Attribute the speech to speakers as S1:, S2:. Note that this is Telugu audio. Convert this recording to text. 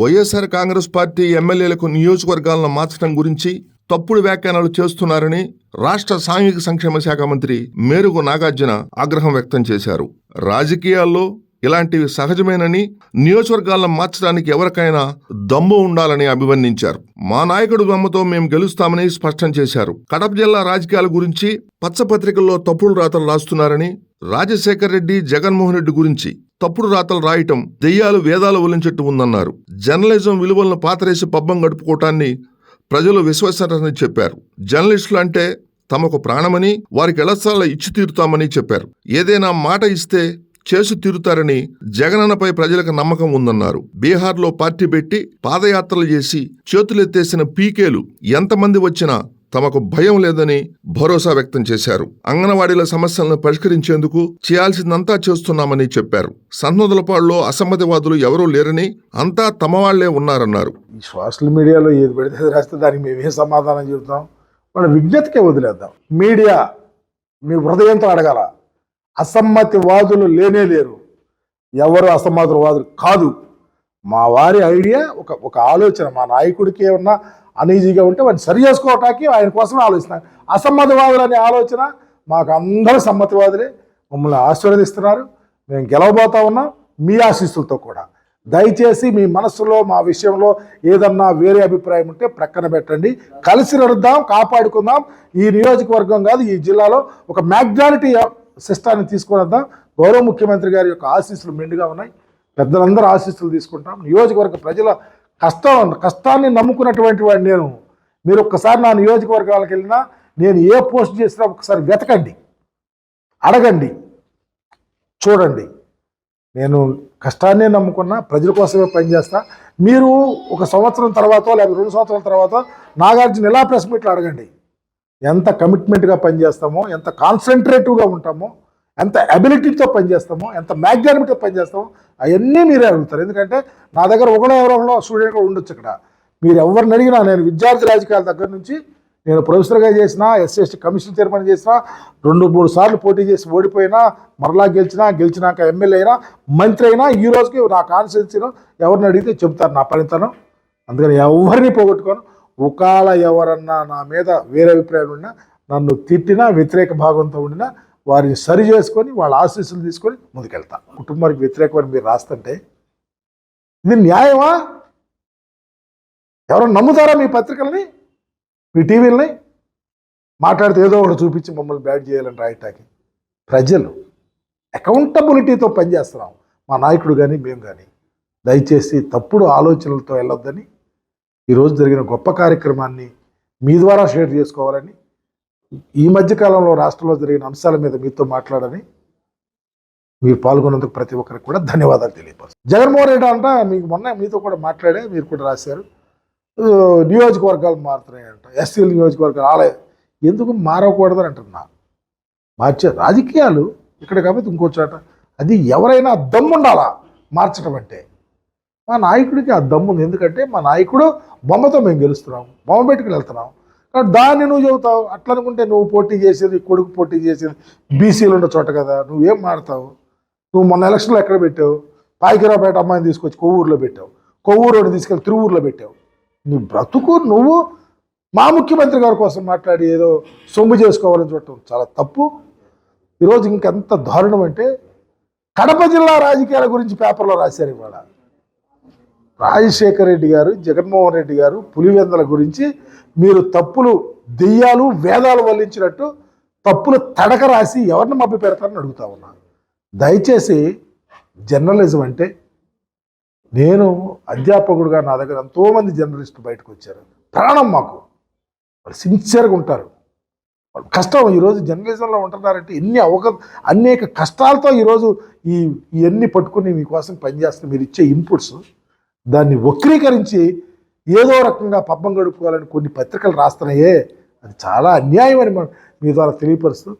S1: వైఎస్ఆర్ కాంగ్రెస్ పార్టీ ఎమ్మెల్యేలకు నియోజకవర్గాలను మార్చడం గురించి తప్పుడు వ్యాఖ్యానాలు చేస్తున్నారని రాష్ట్ర సాంఘిక సంక్షేమ శాఖ మంత్రి మేరుగు నాగార్జున ఆగ్రహం వ్యక్తం చేశారు. రాజకీయాల్లో ఇలాంటివి సహజమేనని నియోజకవర్గాలను మార్చడానికి ఎవరికైనా దమ్ము ఉండాలని అభివర్ణించారు. మా నాయకుడు దమ్ముతో మేము గెలుస్తామని స్పష్టం చేశారు. కడప జిల్లా రాజకీయాల గురించి పచ్చపత్రికల్లో తప్పుడు రాతలు రాస్తున్నారని రాజశేఖర్ రెడ్డి జగన్మోహన్ రెడ్డి గురించి తప్పుడు రాతలు రాయటం దెయ్యాలు వేదాలు ఒలించట్టు ఉందన్నారు. జర్నలిజం విలువలను పాతరేసి పబ్బం గడుపుకోవటాన్ని ప్రజలు విశ్వసరని చెప్పారు. జర్నలిస్టులు అంటే తమకు ప్రాణమని వారికి ఎలసాల ఇచ్చి తీరుతామని చెప్పారు. ఏదైనా మాట ఇస్తే చేసి తీరుతారని జగనన్నపై ప్రజలకు నమ్మకం ఉందన్నారు. బీహార్లో పార్టీ పెట్టి పాదయాత్రలు చేసి చేతులెత్తేసిన పీకేలు ఎంతమంది వచ్చినా తమకు భయం లేదని భరోసా వ్యక్తం చేశారు. అంగన్వాడీల సమస్యలను పరిష్కరించేందుకు చేయాల్సిందంతా చేస్తున్నామని చెప్పారు. సన్నదులపాడులో అసమ్మతివాదులు ఎవరూ లేరని అంతా తమవాళ్ళే ఉన్నారన్నారు.
S2: ఈ సోషల్ మీడియాలో ఏది పెడితే రాస్తే దానికి మేమేం సమాధానం చెబుతాం? మన విజ్ఞతకే వదిలేద్దాం. మీడియా మీ హృదయంతో అడగాల. అసమ్మతివాదులు లేనే లేరు. ఎవరు అసమ్మతివాదులు కాదు. మా వారి ఐడియా ఒక ఒక ఆలోచన మా నాయకుడికి ఏమన్నా అనీజీగా ఉంటే వాడిని సరి చేసుకోవటానికి ఆయన కోసం ఆలోచిస్తున్నారు అసమ్మతివాదులు అనే ఆలోచన మాకు అందరూ సమ్మతివాదులే. మమ్మల్ని ఆశీర్వదిస్తున్నారు. మేము గెలవబోతా ఉన్నాం. మీ ఆశీస్సులతో కూడా. దయచేసి మీ మనసులో మా విషయంలో ఏదన్నా వేరే అభిప్రాయం ఉంటే ప్రక్కన పెట్టండి. కలిసి నడుద్దాం కాపాడుకుందాం. ఈ నియోజకవర్గం కాదు ఈ జిల్లాలో ఒక మ్యాగ్నారిటీ సిస్టాన్ని తీసుకొని వద్దాం గౌరవ ముఖ్యమంత్రి గారి యొక్క ఆశీస్సులు మెండుగా ఉన్నాయి. పెద్దలందరూ ఆశీస్సులు తీసుకుంటాం. నియోజకవర్గ ప్రజల కష్టం కష్టాన్ని నమ్ముకున్నటువంటి వాడిని నేను. మీరు ఒక్కసారి నా నియోజకవర్గాలకు వెళ్ళినా నేను ఏ పోస్ట్ చేసినా ఒకసారి వెతకండి. అడగండి. చూడండి. నేను కష్టాన్నే నమ్ముకున్నా ప్రజల కోసమే పనిచేస్తా. మీరు ఒక సంవత్సరం తర్వాత లేదా రెండు సంవత్సరాల తర్వాత నాగార్జున ఎలా ప్రెస్ మీట్లు అడగండి. ఎంత కమిట్మెంట్గా పనిచేస్తామో ఎంత కాన్సన్ట్రేటివ్గా ఉంటామో ఎంత అబిలిటీతో పనిచేస్తామో ఎంత మ్యాగ్నానిమిటీతో పనిచేస్తామో అవన్నీ మీరే అడుగుతారు. ఎందుకంటే నా దగ్గర ఒకడో ఎవరో స్టూడెంట్ కూడా ఉండొచ్చు ఇక్కడ. మీరు ఎవరిని అడిగినా నేను విద్యార్థి రాజకీయాల దగ్గర నుంచి నేను ప్రొఫెసర్గా చేసిన ఎస్ఎస్టీ కమిషన్ చైర్మన్ చేసిన రెండు మూడు సార్లు పోటీ చేసి ఓడిపోయినా మరలా గెలిచినా గెలిచినాక ఎమ్మెల్యే అయినా మంత్రి అయినా ఈ రోజుకి నా కాన్స్టిట్యూన్సీలో ఎవరిని అడిగితే చెప్తారు నా పనితనం. అందుకని ఎవరిని పోగొట్టుకోను. ఒకవేళ ఎవరన్నా నా మీద వేరే అభిప్రాయం ఉన్నా నన్ను తిట్టినా వ్యతిరేక భాగంతో ఉండినా వారిని సరి చేసుకొని వాళ్ళ ఆశీస్సులు తీసుకొని ముందుకెళ్తా. కుటుంబానికి వ్యతిరేకమని మీరు రాస్తుంటే ఇది న్యాయమా? ఎవరు నమ్ముతారా మీ పత్రికల్ని? మీ టీవీలని? మాట్లాడితే ఏదో ఒకటి చూపించి మమ్మల్ని బ్యాడ్ చేయాలని రాయటానికి. ప్రజలు అకౌంటబిలిటీతో పనిచేస్తున్నాం. మా నాయకుడు కానీ మేము కానీ దయచేసి తప్పుడు ఆలోచనలతో వెళ్ళొద్దని ఈరోజు జరిగిన గొప్ప కార్యక్రమాన్ని మీ ద్వారా షేర్ చేసుకోవాలని ఈ మధ్య కాలంలో రాష్ట్రంలో జరిగిన అంశాల మీద మీతో మాట్లాడని మీరు పాల్గొన్నందుకు ప్రతి ఒక్కరికి కూడా ధన్యవాదాలు తెలియపాలి జగన్మోహన్ రెడ్డి అంట మీకు మొన్న మీతో కూడా మాట్లాడే మీరు కూడా రాశారు. నియోజకవర్గాలు నియోజకవర్గాలు మారుతున్నాయంట. ఎస్సీల నియోజకవర్గాలు ఆలయ ఎందుకు మారకూడదని అంటున్నా మార్చే రాజకీయాలు ఇక్కడ కాబట్టి ఇంకో చోట. అది ఎవరైనా దమ్ముండాలా మార్చడం అంటే? మా నాయకుడికి ఆ దమ్ము ఉంది. ఎందుకంటే మా నాయకుడు బొమ్మతో మేము గెలుస్తున్నాం. బొమ్మ పెట్టుకుని వెళ్తున్నాం. దాన్ని నువ్వు చెబుతావు అట్లా అనుకుంటే నువ్వు పోటీ చేసేది కొడుకు పోటీ చేసేది బీసీలు ఉన్న చోట కదా. నువ్వేం మాడతావు నువ్వు మొన్న ఎలక్షన్లో ఎక్కడ పెట్టావు? పాయికిరాపేట అమ్మాయిని తీసుకొచ్చి కొవ్వూరులో పెట్టావు. కొవ్వూరుని తీసుకెళ్ళి తిరువూరులో పెట్టావు. నీ బ్రతుకు నువ్వు మా ముఖ్యమంత్రి గారి కోసం మాట్లాడి ఏదో సొమ్ము చేసుకోవాలని చూడటం చాలా తప్పు. ఈరోజు ఇంకెంత దారుణం అంటే కడప జిల్లా రాజకీయాల గురించి పేపర్లో రాశారు ఇవాళ. రాజశేఖర రెడ్డి గారు జగన్మోహన్ రెడ్డి గారు పులివెందల గురించి మీరు తప్పులు దెయ్యాలు వేదాలు వల్లించినట్టు తప్పులు తడక రాసి ఎవరిని మభ్య పెడతారని అడుగుతా ఉన్నా. దయచేసి జర్నలిజం అంటే నేను అధ్యాపకుడుగా నా దగ్గర ఎంతోమంది జర్నలిస్టులు బయటకు వచ్చారు. ప్రాణం మాకు. వాళ్ళు సిన్సియర్గా ఉంటారు. వాళ్ళు కష్టం. ఈరోజు జర్నలిజంలో ఉంటున్నారంటే ఎన్ని అవక అనేక కష్టాలతో ఈరోజు ఈ ఇవన్నీ పట్టుకుని మీకోసం పనిచేస్తున్న మీరు ఇచ్చే ఇన్పుట్స్ దాన్ని వక్రీకరించి ఏదో రకంగా పబ్బం గడుపుకోవాలని కొన్ని పత్రికలు రాస్తున్నాయే. అది చాలా అన్యాయం అని మనం మీ ద్వారా తెలియపరుస్తూ